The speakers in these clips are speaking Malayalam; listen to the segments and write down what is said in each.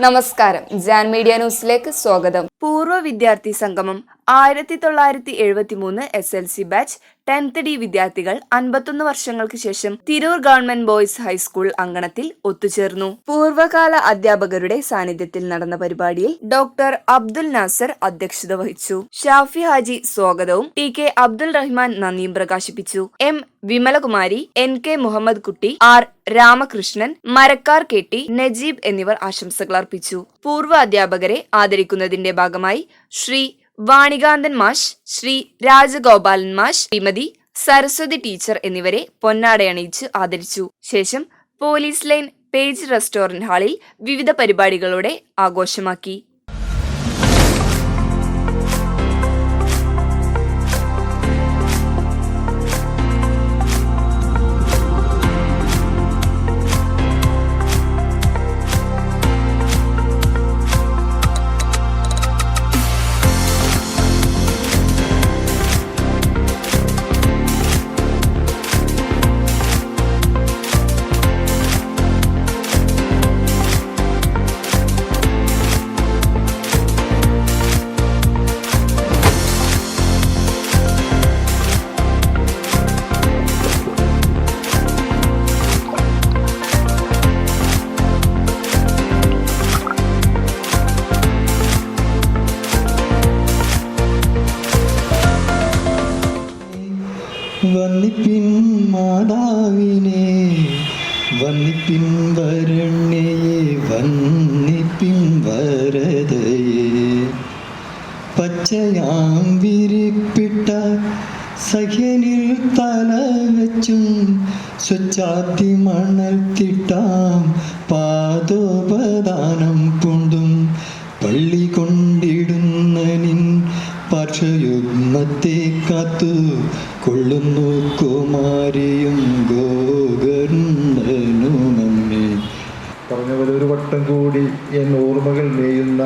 നമസ്കാരം. ജാൻ മീഡിയ ന്യൂസിലേക്ക് സ്വാഗതം. പൂർവ വിദ്യാർത്ഥി സംഗമം ആയിരത്തി തൊള്ളായിരത്തി എഴുപത്തി മൂന്ന് S L C batch tenth D വിദ്യാർത്ഥികൾ അൻപത്തൊന്ന് വർഷങ്ങൾക്ക് ശേഷം തിരൂർ ഗവൺമെന്റ് ബോയ്സ് ഹൈസ്കൂൾ അങ്കണത്തിൽ ഒത്തുചേർന്നു. പൂർവകാല അധ്യാപകരുടെ സാന്നിധ്യത്തിൽ നടന്ന പരിപാടിയിൽ ഡോക്ടർ അബ്ദുൽ നാസർ അധ്യക്ഷത വഹിച്ചു. ഷാഫി ഹാജി സ്വാഗതവും ടി കെ അബ്ദുൽ റഹ്മാൻ നന്ദിയും പ്രകാശിപ്പിച്ചു. M Vimalakumari N K Muhammad Kutty R Ramakrishnan Marakkar K T Najeeb എന്നിവർ ആശംസകൾ അർപ്പിച്ചു. പൂർവ അധ്യാപകരെ ആദരിക്കുന്നതിന്റെ ഭാഗമായി ശ്രീ വാണികാന്തൻ മാഷ് ശ്രീ രാജഗോപാലൻ മാഷ് ശ്രീമതി സരസ്വതി ടീച്ചർ എന്നിവരെ പൊന്നാടയണിയിച്ച് ആദരിച്ചു. ശേഷം പോലീസ് ലൈൻ പേജ് റെസ്റ്റോറന്റ് ഹാളിൽ വിവിധ പരിപാടികളോടെ ആഘോഷമാക്കി. വന്നിപ്പിൻ മാതാവിനെ വന്നിപ്പിൻ വരണ്യയെ വന്നിപ്പിൻ വരതയെ. പച്ചയാം വിരിപ്പിട്ട സഖ്യനിൽ തല വെച്ചും സ്വച്ഛാത്തി മണൽ തിട്ടാം പാദോപദാനം പൂണ്ടും പള്ളി കൊണ്ടിടുന്നനിൻ പാർശ്വയുഗ്മത്തെ കാത്തു കൊള്ളുന്നു കുമാരിയും ഗോകർണനുമമ്മേ പറഞ്ഞ പോലെ ഒരു വട്ടം കൂടി എൻ ഓർമ്മകൾ മേയുന്ന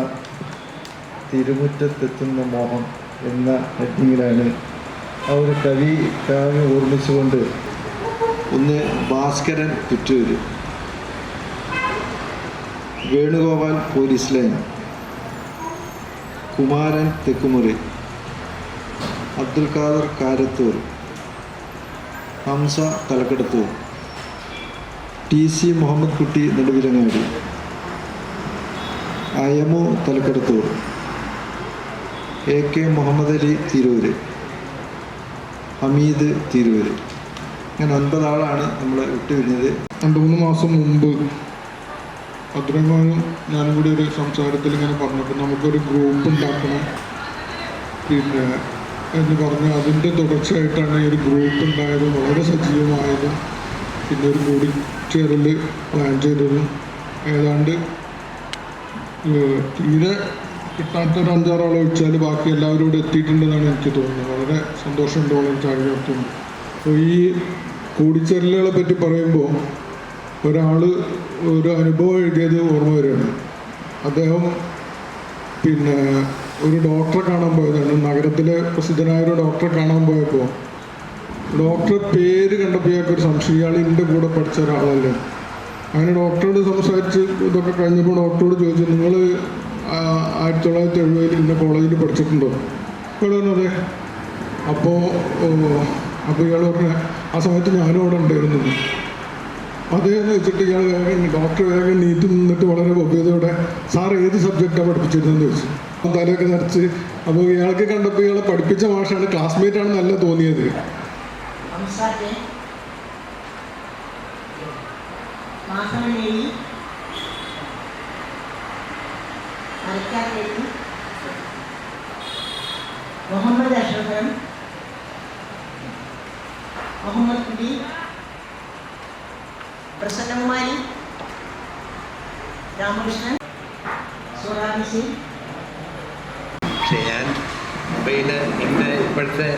തിരുമുറ്റത്തെത്തുന്ന മോഹം എന്ന ഹെഡിങ്ങിലാണ് ആ ഒരു കവി കാവ്യം ഓർമ്മിച്ചുകൊണ്ട് ഒന്ന് Bhaskaran Puttur. Venugopal police line. Kumaran Thekkumuri. Abdul Khader Karathur Hamza Thalakkaduthur T C Muhammad Kutty Neduvilangadi Ayamu Thalakkaduthur A K Muhammad Ali Tirur Hameed Tirur. അങ്ങനെ ഒൻപത് ആളാണ് നമ്മൾ വിട്ടുപിരിഞ്ഞത് രണ്ട് മൂന്ന് മാസം മുമ്പ് അബ്ദുറഹ്മാനും ഞാനും കൂടി ഒരു സംസാരത്തിൽ ഇങ്ങനെ പറഞ്ഞപ്പോൾ നമുക്കൊരു ഗ്രൂപ്പ് ഉണ്ടാക്കണം. പിന്നെ എന്ന് പറഞ്ഞ് അതിന്റെ തുടർച്ചയായിട്ടാണ് ഒരു ഗ്രൂപ്പ് ഉണ്ടായതും. വളരെ സജീവമായതും. പിന്നെ ഒരു കൂടിച്ചേരൽ പ്ലാൻ ചെയ്തതും ഏതാണ്ട് തീരെ കിട്ടാത്ത ഒരു അഞ്ചാറാൾ ഒഴിച്ചാൽ ബാക്കി എല്ലാവരും ഇവിടെ എത്തിയിട്ടുണ്ടെന്നാണ് എനിക്ക് തോന്നുന്നത്. വളരെ സന്തോഷമുണ്ട് വളരെ ചാരിതാർത്ഥ്യമുണ്ട് അപ്പോൾ ഈ കൂടിച്ചേരലുകളെ പറ്റി പറയുമ്പോൾ ഒരാൾ ഒരു അനുഭവം എഴുതിയത് ഓർമ്മ വരികയാണ്. അദ്ദേഹം പിന്നെ ഒരു ഡോക്ടറെ കാണാൻ പോയതാണ്. നഗരത്തിലെ പ്രസിദ്ധനായ ഒരു ഡോക്ടറെ കാണാൻ പോയപ്പോൾ ഡോക്ടർ പേര് കണ്ടപ്പോൾ ഒരു സംശയം. ഇയാൾ കൂടെ പഠിച്ച ഒരാളല്ലേ. അങ്ങനെ ഡോക്ടറോട് സംസാരിച്ച് ഇതൊക്കെ കഴിഞ്ഞപ്പോൾ ഡോക്ടറോട് ചോദിച്ചു നിങ്ങൾ ആയിരത്തി തൊള്ളായിരത്തി എഴുപതിൽ ഇന്ന കോളേജിൽ പഠിച്ചിട്ടുണ്ടോ? ഇവിടെ അതെ. അപ്പോൾ അപ്പോൾ ഇയാൾ പറഞ്ഞ ആ സമയത്ത് ഞാനും അവിടെ ഉണ്ടായിരുന്നു. അതേന്ന് വെച്ചിട്ട് ഇയാൾ വേഗം ഡോക്ടർ വേഗം നീറ്റ് നിന്നിട്ട് വളരെ ഭവ്യതയോടെ സാർ ഏത് സബ്ജക്റ്റാണ് പഠിപ്പിച്ചിരുന്നതെന്ന് ചോദിച്ചു. തലയൊക്കെ നിറച്ച് അപ്പോൾ ഇയാൾക്ക് കണ്ടപ്പോൾ ഇയാളെ പഠിപ്പിച്ച മാഷാണ് ക്ലാസ്മേറ്റ് ആണ് നല്ല തോന്നിയത്. മുഹമ്മദ് അഷറഫൻ മുഹമ്മദ് കുടി പ്രസന്നകുമാരി രാമകൃഷ്ണൻ സുറാബി സിംഗ് പക്ഷേ ഞാൻ മൊബൈൽ ഇന്ന് ഇപ്പോഴത്തെ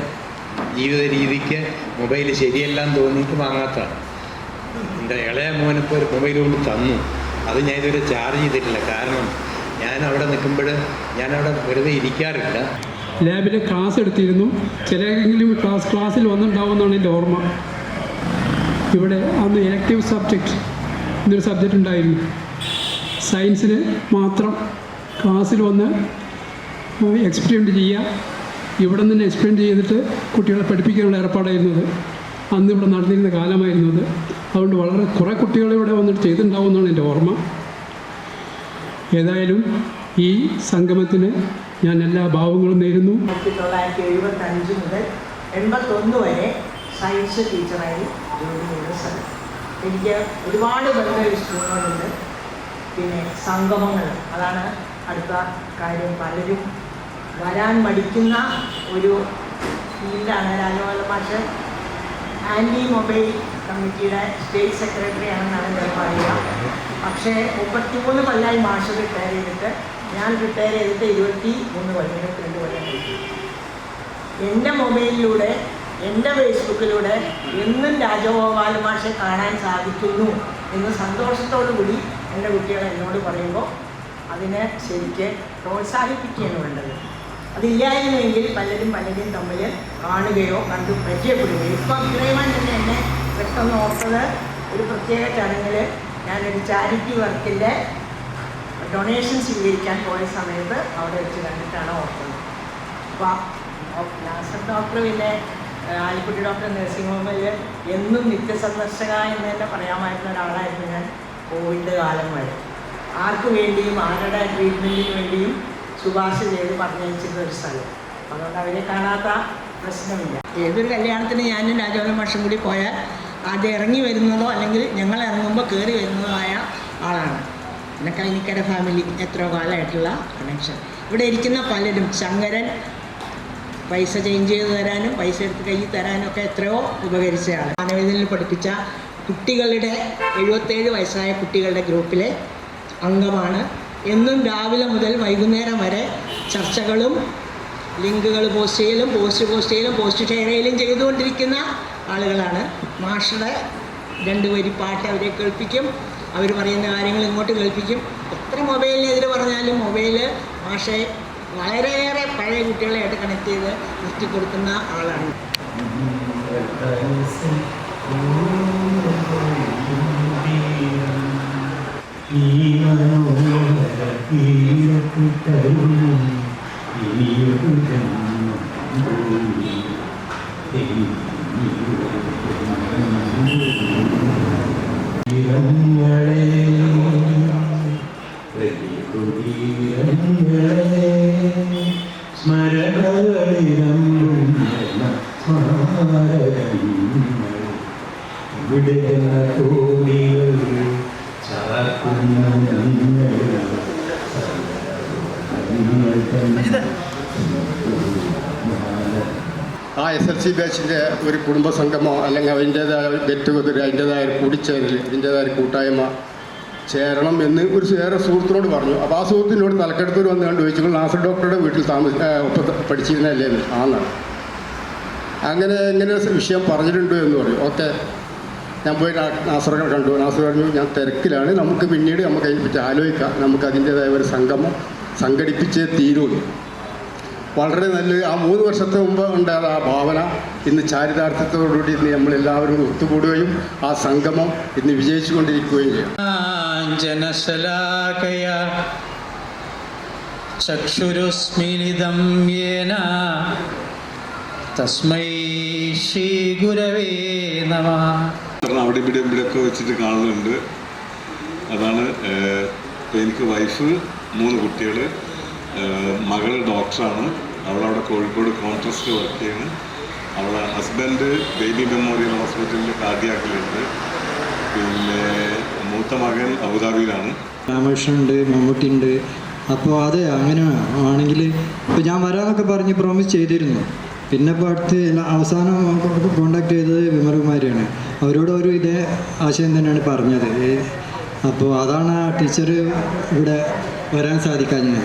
ജീവിത രീതിക്ക് മൊബൈൽ ശരിയല്ലാന്ന് തോന്നിയിട്ട് വാങ്ങാത്തതാണ്. എന്റെ ഇളയ മോനിപ്പോൾ ഒരു മൊബൈൽ കൊണ്ട് തന്നു. അത് ഞാൻ ഇതുവരെ ചാർജ് ചെയ്തിട്ടില്ല. കാരണം ഞാൻ അവിടെ നിൽക്കുമ്പോൾ ഞാനവിടെ വെറുതെ ഇരിക്കാറില്ല. ലാബിൽ ക്ലാസ് എടുത്തിരുന്നു. ചിലരെങ്കിലും ക്ലാസ് ക്ലാസ്സിൽ വന്നിട്ടുണ്ടാവുമെന്നാണ് എന്റെ ഓർമ്മ. ഇവിടെ അന്ന് ഇലക്റ്റീവ് സബ്ജക്റ്റ് എന്നൊരു സബ്ജക്റ്റ് ഉണ്ടായിരുന്നു. സയൻസിന് മാത്രം ക്ലാസ്സിൽ വന്ന് എക്സ്പെരിമെന്റ് ചെയ്യുക. ഇവിടെ നിന്ന് എക്സ്പെരിമെന്റ് ചെയ്തിട്ട് കുട്ടികളെ പഠിപ്പിക്കാനുള്ള ഏർപ്പാടായിരുന്നത് അന്ന് ഇവിടെ നടന്നിരുന്ന കാലമായിരുന്നത് അതുകൊണ്ട് വളരെ കുറേ കുട്ടികൾ ഇവിടെ വന്നിട്ട് ചെയ്തിട്ടുണ്ടാവുമെന്നാണ് എന്റെ ഓർമ്മ. ഏതായാലും ഈ സംഗമത്തിന് ഞാൻ എല്ലാ ഭാവങ്ങളും നേരുന്നു. ആയിരത്തി തൊള്ളായിരത്തി എഴുപത്തി അഞ്ച് മുതൽ എൺപത്തൊന്ന് വരെ സയൻസ് ടീച്ചറായി ജോലി ചെയ്ത സ്ഥലം. എനിക്ക് ഒരുപാട് ബന്ധ പിന്നെ സംഗമങ്ങൾ. അതാണ് അടുത്ത കാര്യം പലരും വരാൻ മടിക്കുന്ന ഒരു ഫീൽഡാണ് രാജഗോപാല മാഷ്. ആന്റി മൊബൈൽ കമ്മിറ്റിയുടെ സ്റ്റേറ്റ് സെക്രട്ടറി ആണെന്നാണ് ഞാൻ പറയുക പക്ഷേ മുപ്പത്തിമൂന്ന് കൊല്ലമായി മാഷ് റിട്ടയർ ചെയ്തിട്ട് ഞാൻ റിട്ടയർ ചെയ്തിട്ട് ഇരുപത്തി മൂന്ന് കൊല്ലം ഇരുപത്തിരണ്ട് കൊല്ലം കഴിഞ്ഞു. എന്റെ മൊബൈലിലൂടെ എന്റെ ഫേസ്ബുക്കിലൂടെ എന്നും രാജഗോപാല മാഷെ കാണാൻ സാധിക്കുന്നു എന്ന് സന്തോഷത്തോടു കൂടി എന്റെ കുട്ടികൾ എന്നോട് പറയുമ്പോൾ അതിനെ ശരിക്ക് പ്രോത്സാഹിപ്പിക്കുകയാണ് വേണ്ടത്. അതില്ലായിരുന്നുവെങ്കിൽ പലരും പലരും തമ്മിൽ കാണുകയോ കണ്ടു പരിചയപ്പെടുകയോ. ഇപ്പോൾ അഭിപ്രായമാൻ തന്നെ എന്നെ പെട്ടെന്ന് ഓർത്തത്. ഒരു പ്രത്യേക ചടങ്ങിൽ ഞാനൊരു ചാരിറ്റി വർക്കിന്റെ ഡൊണേഷൻ സ്വീകരിക്കാൻ പോയ സമയത്ത് അവിടെ വെച്ച് കണ്ടിട്ടാണ് ഓർത്തത്. അപ്പോൾ നാസർ ഡോക്ടർ പിന്നെ ആലിക്കുട്ടി ഡോക്ടർ നഴ്സിംഗ് ഹോമിൽ എന്നും നിത്യസന്ദർശക എന്ന് തന്നെ പറയാമായിരുന്ന ഒരാളായിരുന്നു ഞാൻ കോവിഡ് കാലം വരെ. ആർക്ക് വേണ്ടിയും ആരുടെ ട്രീറ്റ്മെന്റിന് വേണ്ടിയും ശുപാർശ ചെയ്ത് പറഞ്ഞയച്ചിരുന്ന ഒരു സ്ഥലം. അതുകൊണ്ട് അവരെ കാണാത്ത പ്രശ്നമില്ല. ഏതൊരു കല്യാണത്തിന് ഞാനും രാജോല വർഷം കൂടി പോയാൽ ആദ്യം ഇറങ്ങി വരുന്നതോ അല്ലെങ്കിൽ ഞങ്ങൾ ഇറങ്ങുമ്പോൾ കയറി വരുന്നതോ ആയ ആളാണ്. പിന്നെ കൈനിക്കര ഫാമിലി എത്രയോ കാലമായിട്ടുള്ള കണക്ഷൻ ഇവിടെ ഇരിക്കുന്ന പലരും ശങ്കരൻ പൈസ ചേഞ്ച് ചെയ്ത് തരാനും പൈസ എടുത്ത് കയ്യിൽ തരാനും ഒക്കെ എത്രയോ ഉപകരിച്ചയാണ് മാനവേദനയിൽ പഠിപ്പിച്ച കുട്ടികളുടെ എഴുപത്തേഴ് വയസ്സായ കുട്ടികളുടെ ഗ്രൂപ്പിലെ അംഗമാണ്. എന്നും രാവിലെ മുതൽ വൈകുന്നേരം വരെ ചർച്ചകളും ലിങ്കുകൾ പോസ്റ്റ് ചെയ്യലും പോസ്റ്റ് പോസ്റ്റ് ചെയ്യലും പോസ്റ്റ് ഷെയർ ചെയ്യലും ചെയ്തുകൊണ്ടിരിക്കുന്ന ആളുകളാണ്. മാഷയുടെ രണ്ട് വരി പാട്ട് അവരെ കേൾപ്പിക്കും. അവർ പറയുന്ന കാര്യങ്ങൾ ഇങ്ങോട്ട് കേൾപ്പിക്കും. എത്ര മൊബൈലിനെതിരെ പറഞ്ഞാലും മൊബൈൽ മാഷെ വളരെയേറെ പഴയ കുട്ടികളായിട്ട് കണക്ട് ചെയ്ത് നിർത്തിക്കൊടുക്കുന്ന ആളാണ്. ആ എസ് എൽ സി ബാച്ചിന്റെ ഒരു കുടുംബ സംഗമോ അല്ലെങ്കിൽ അതിന്റേതായ ഗെറ്റ് അതിന്റേതായ ഒരു കൂടിച്ചേരൽ അതിന്റേതായ കൂട്ടായ്മ ചേരണം എന്ന് ഒരു വേറെ സുഹൃത്തിനോട് പറഞ്ഞു. അപ്പോൾ ആ സുഹൃത്തിനോട് തലക്കെടുത്തൂർ വന്ന് കണ്ട് ചോദിച്ചു നാസർ ഡോക്ടറുടെ വീട്ടിൽ താമസ ഒപ്പം പഠിച്ചിരുന്നല്ലേ ആന്നാണ്. അങ്ങനെ എങ്ങനെ വിഷയം പറഞ്ഞിട്ടുണ്ടോ എന്ന് പറഞ്ഞു. ഓക്കെ ഞാൻ പോയി നാസറൊക്കെ കണ്ടു. നാസർ പറഞ്ഞു ഞാൻ തിരക്കിലാണ്. നമുക്ക് പിന്നീട് നമുക്ക് അതിനെപ്പറ്റി ആലോചിക്കാം. നമുക്ക് അതിന്റേതായ ഒരു സംഗമം സംഘടിപ്പിച്ചേ തീരുള്ളൂ വളരെ നല്ല ആ മൂന്ന് വർഷത്തെ മുമ്പ് ഉണ്ടായ ആ ഭാവന ഇന്ന് ചാരിതാർത്ഥ്യത്തോടുകൂടി ഇന്ന് നമ്മളെല്ലാവരും ഒത്തുകൂടുകയും ആ സംഗമം ഇന്ന് വിജയിച്ചുകൊണ്ടിരിക്കുകയും ചെയ്യും. ജനശലാകയ ചക്ഷുരുസ്മിലിതം യേന. തസ്മൈ ശ്രീഗുരവേ നമ. അവിടെ ഇവിടെ ഇവിടെയൊക്കെ വെച്ചിട്ട് കാണുന്നുണ്ട് അതാണ് എനിക്ക് വൈഫ് മൂന്ന് കുട്ടികൾ മകൾ ഡോക്ടറാണ്. അവളവിടെ കോഴിക്കോട് കോൺട്രസ്റ്റ് വർക്ക് ചെയ്യുന്നു അവളെ ഹസ്ബൻഡ് ബേബി മെമ്മോറിയൽ ഹോസ്പിറ്റലിൽ കാർഡിയാക്കിലുണ്ട് പിന്നെ മൂത്ത മകൻ അബുദാബിയിലാണ്. രാമകൃഷ്ണനുണ്ട് മമ്മൂട്ടിയുണ്ട്. അപ്പോൾ അതെ അങ്ങനെ ആണെങ്കിൽ ഇപ്പോൾ ഞാൻ വരാമെന്നൊക്കെ പറഞ്ഞ് പ്രോമിസ് ചെയ്തിരുന്നു. പിന്നെ ഇപ്പോൾ അടുത്ത് അവസാനം കോണ്ടാക്ട് ചെയ്തത് വിമലകുമാരിയാണ് അവരോട് ഒരു ഇതേ ആശയം തന്നെയാണ് പറഞ്ഞത്. അപ്പോൾ അതാണ് ആ ടീച്ചർ ഇവിടെ വരാൻ സാധിക്കാഞ്ഞത്.